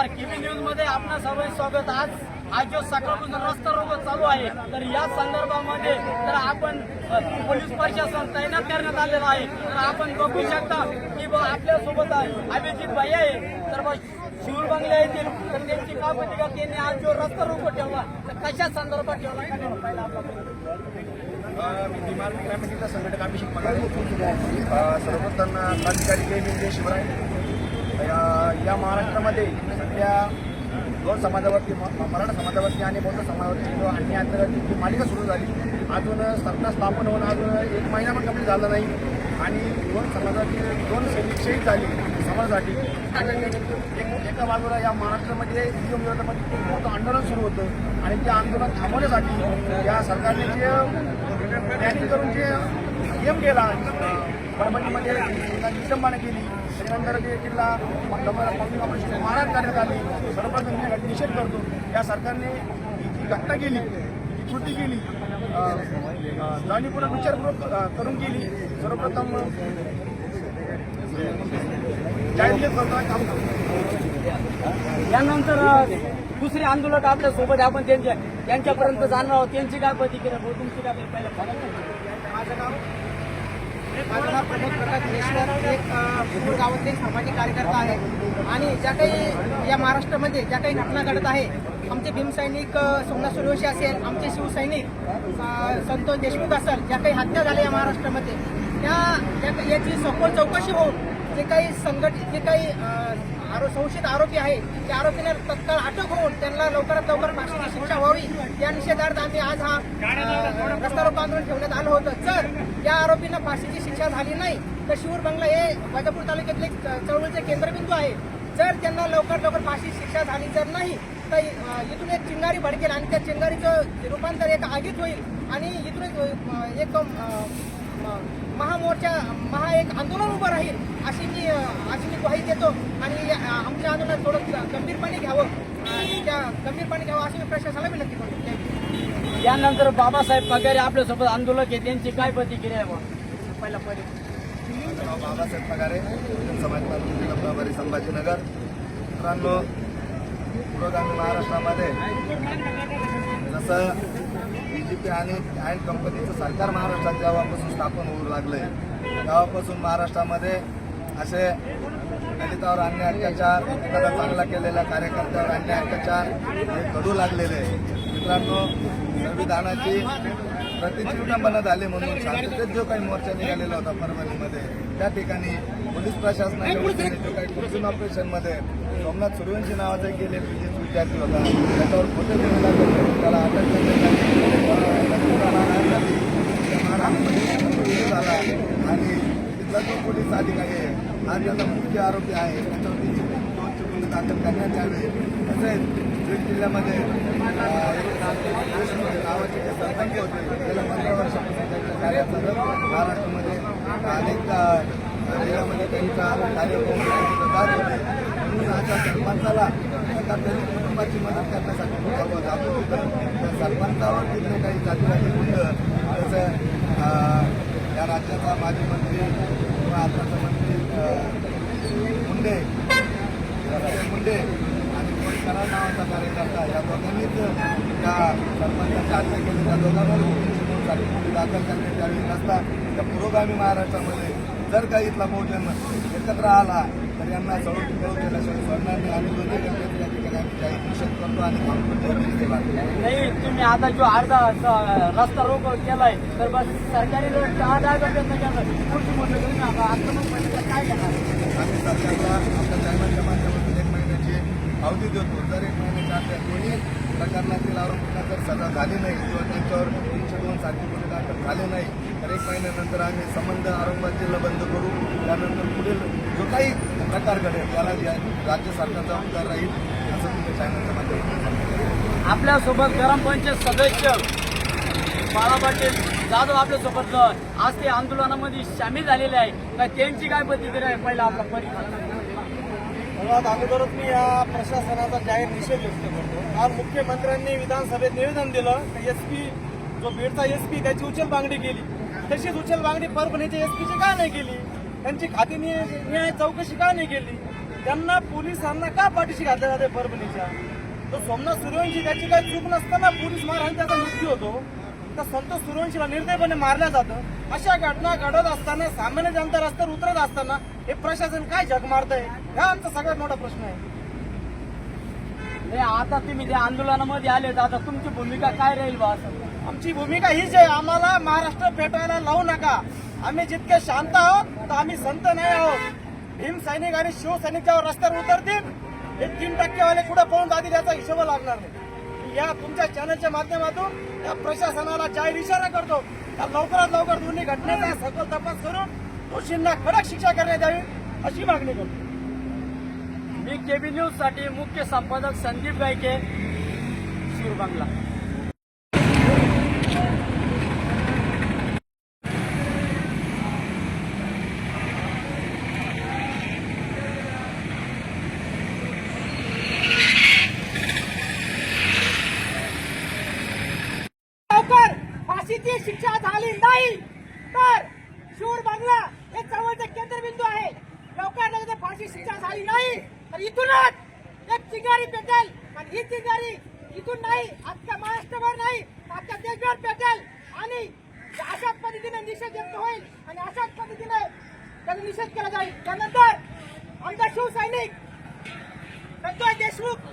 नमस्कार. केबी न्यूजमध्ये आपणा सर्वांचे स्वागत. आज आज जो सकाळपासून रस्ता रोग चालू आहे तर या संदर्भामध्ये तर आपण पोलीस प्रशासन तैनात करण्यात आलेलं आहे तर आपण बघू शकता की बा आपल्यासोबत अभिजित भाई आहे. तर शिवर बंगले येतील तर त्यांची काय का त्यांनी आज जो रस्ता रोग ठेवला तर कशा संदर्भात ठेवला? पहिला आपला संघटक अभिषेक सर्वप्रथम अधिकारी शिवराय. या महाराष्ट्रामध्ये आपल्या दोन समाजावरती म- मराठा समाजावरती आणि बौद्ध समाजावरती जो अन्याय अंतर्गत जी मालिका सुरू झाली. अजून सरकार स्थापन होऊन अजून एक महिना पण कंप्लीट झाला नाही. आणि दोन समाजाची दोन सैनिक शहीद झाली समाजासाठी. आणि एका बाजूला या महाराष्ट्रामध्ये नियम विरोधामध्ये खूप मोठं आंदोलन सुरू होतं. आणि ते आंदोलन थांबवण्यासाठी या सरकारने जे करून जे नियम केला परभणीमध्ये विटंबना केली त्याच्यानंतर ते जिल्हा ऑपरेशन मारहाण करण्यात आली सर्वप्रथम मी निषेध करतो या सरकारने ही जी घटना केली ही कृती केली जाणीवपूर्वक विचारपूर्वक करून केली सर्वप्रथम जाहीर करतो काम करतो यानंतर दुसरे आंदोलक आपल्यासोबत. आपण त्यांच्या त्यांच्यापर्यंत जाणार आहोत त्यांची काय प्रतिक्रिया तुमची काय पहिल्या माझं नाव माझं नाव प्रमोद प्रकाश एक गावातील सामाजिक कार्यकर्ता आहे आणि ज्या काही या महाराष्ट्रामध्ये ज्या काही घटना घडत आहे आमचे भीमसैनिक सोमनाथ सूर्यवंशी असेल आमचे शिवसैनिक संतोष देशमुख असेल ज्या काही हत्या झाल्या या महाराष्ट्रामध्ये त्या त्या- याची सखोल चौकशी होऊन जे काही संघटित जे काही आरो संशयित आरोपी आहे त्या आरोपींना तत्काळ अटक होऊन त्यांना लवकरात लवकर व्हावी या निषेधार्थ आम्ही आज हा रस्ता रोको आंदोलन ठेवण्यात आलं होतं. जर या आरोपींना फाशीची शिक्षा झाली नाही तर शिवूर बंगला हे वैजापूर तालुक्यातले चळवळीचे केंद्रबिंदू आहे. जर त्यांना लवकर लवकर फाशी शिक्षा झाली जर नाही तर इथून एक चिंगारी भडकेल आणि त्या चिंगारीचं रूपांतर एक आगीत होईल आणि इथून एक, महामोर्चा महा एक आंदोलन उभं राहील अशी मी अशी मी ग्वाही देतो आणि आमच्या आंदोलनात थोडं गंभीरपणे घ्यावं. त्या गंभीरपणे घ्यावं अशी मी प्रशासनाला विनंती करतो. यानंतर बाबासाहेब पगारे आपल्यासोबत आंदोलक आहे त्यांची काय प्रतिक्रिया आहे? पहिला पहिले बाबासाहेब पगारे समाज क्रांती जिल्हा प्रभारी संभाजीनगर. मित्रांनो पुरोगामी महाराष्ट्रामध्ये जसं बी जे पी आणि अँड कंपनीचं सरकार महाराष्ट्रात जेव्हापासून स्थापन होऊ लागलंय तेव्हापासून महाराष्ट्रामध्ये असे दलितावर अन्य अत्याचार एखादा चांगला केलेल्या कार्यकर्त्यावर अन्य अत्याचार हे घडू लागलेले आहे. मित्रांनो संविधानाची प्रतिची झाले म्हणून शांततेत जो काही मोर्चा निघालेला होता परभणीमध्ये त्या ठिकाणी पोलीस प्रशासनाच्या वतीने जो काही कुर्जून ऑपरेशनमध्ये सोमनाथ सूर्यवंशी नावाचा गेले विद्यार्थी होता त्याच्यावर खोटे त्याला अटक करण्यात आली अं, त्याला मारहाण झाली. त्या मारहाणीमध्ये मृत्यू झाला आणि तिथला जो पोलीस अधिकारी आहे हा त्याचा आरोपी आहे. त्याच्यावरती दोन चुकून दाखल करण्यात यावे. तसेच बीड जिल्ह्यामध्ये नावाचे जे सरपंच होते गेल्या पंधरा वर्षापासून त्यांच्या कार्याचा महाराष्ट्रामध्ये अनेक जिल्ह्यामध्ये त्यांचा कार्यक्रम जात होते. म्हणून अशा सरपंचाला एका दलित कुटुंबाची मदत करण्यासाठी बोलावं जात होतं. त्या सरपंचावर तिथले काही जातीवादी गुंड जसं या राज्याचा माजी मंत्री किंवा आताचा मंत्री मुंडे. मुंडे. आणि कोण नावाचा कार्यकर्ता? या दोघांनीच त्या सरपंचाची हत्या केली. त्या दोघांवर साठी गुन्हे दाखल करण्यात यावी नसता त्या पुरोगामी महाराष्ट्रामध्ये जर का इथला बहुजन एकत्र आला तर यांना सळून मिळवून केल्याशिवाय सोडणार नाही. आणि दोन्ही गणपती या ठिकाणी आम्ही जाहीर निषेध करतो आणि नाही तुम्ही आता जो अर्धा रस्ता रोको केलाय तर बस सरकारी रोड आज अर्धा प्रयत्न केला. पुढची म्हटलं आक्रमक काय करणार? आम्ही सरकारला आमच्या चॅनलच्या माध्यमातून एक महिन्याची अवधी देतो जर एक महिन्याच्या आत कोणी प्रकरणातील आरोपींना जर सजा झाली नाही किंवा त्यांच्यावर तीनशे दोन सारखे गुन्हे दाखल झाले नाही तर एक महिन्यानंतर आम्ही संबंध आरोपात जिल्हा बंद करू त्यानंतर पुढील जो काही प्रकार घडेल त्याला या- राज्य सरकार जबाबदार राहील असं तुमच्या चॅनलच्या माध्यमातून आपल्यासोबत ग्रामपंचायत सदस्य बाळा पाटील जाधव आपल्यासोबत आज ते आंदोलनामध्ये सामील झालेले आहे. तर त्यांची काय प्रतिक्रिया आहे पहिला आपला परिणाम अगोदरच मी या प्रशासनाचा जाहीर निषेध व्यक्त करतो. काल मुख्यमंत्र्यांनी विधानसभेत निवेदन दिलं. तर एस पी जो बीडचा एस पी त्याची उचल मागणी केली. तशीच उचल मागणी परभणीच्या एस पीची का नाही केली? त्यांची खाती न्याय चौकशी का नाही केली? त्यांना पोलिसांना का पाठीशी घातल्या जाते परभणीच्या? तो सोमनाथ सूर्यवंशी त्याची काही चूक नसताना पोलीस मारहाण त्याचा मृत्यू होतो. तर संतोष सूर्यवंशीला निर्दयपणे मारलं जातं? अशा घटना घडत असताना सामान्य जनता रस्त्यावर उतरत असताना हे प्रशासन काय झक मारतंय? हा आमचा सगळ्यात मोठा प्रश्न आहे. आता तुम्ही त्या आंदोलनामध्ये आले तर आता तुमची भूमिका काय राहील बा आमची भूमिका हीच आहे. आम्हाला महाराष्ट्र पेटवायला लावू नका. आम्ही जितके शांत आहोत तर आम्ही संत नाही आहोत. भीम सैनिक आणि शिवसैनिक जेव्हा रस्त्यावर उतरतील. हे तीन टक्केवाले कुठे पळून जातील याचा हिशोब लागणार नाही. या तुमच्या चॅनलच्या माध्यमातून या प्रशासनाला जाहीर इशारा करतो. त्या लवकरात लवकर दोन्ही घटनेचा सखोल तपास करून दोषींना कडक शिक्षा करण्यात यावी अशी मागणी करतो. मी केबी न्यूजसाठी मुख्य संपादक संदीप गायके शिरबांगला लवकर फाशीची शिक्षा झाली नाही तर शूर हे चळवळीचे केंद्रबिंदू आहे. लोकांना लवकर फाशी शिक्षा झाली नाही तर इथूनच एक चिंगारी पेटेल. आणि ही चिंगारी इथून नाही आजच्या महाराष्ट्रभर नाही आजच्या देशभर पेटेल. आणि अशाच पद्धतीने निषेध व्यक्त होईल आणि अशाच पद्धतीने त्याचा निषेध केला जाईल. त्यानंतर आमचा शिवसैनिक संतोष देशमुख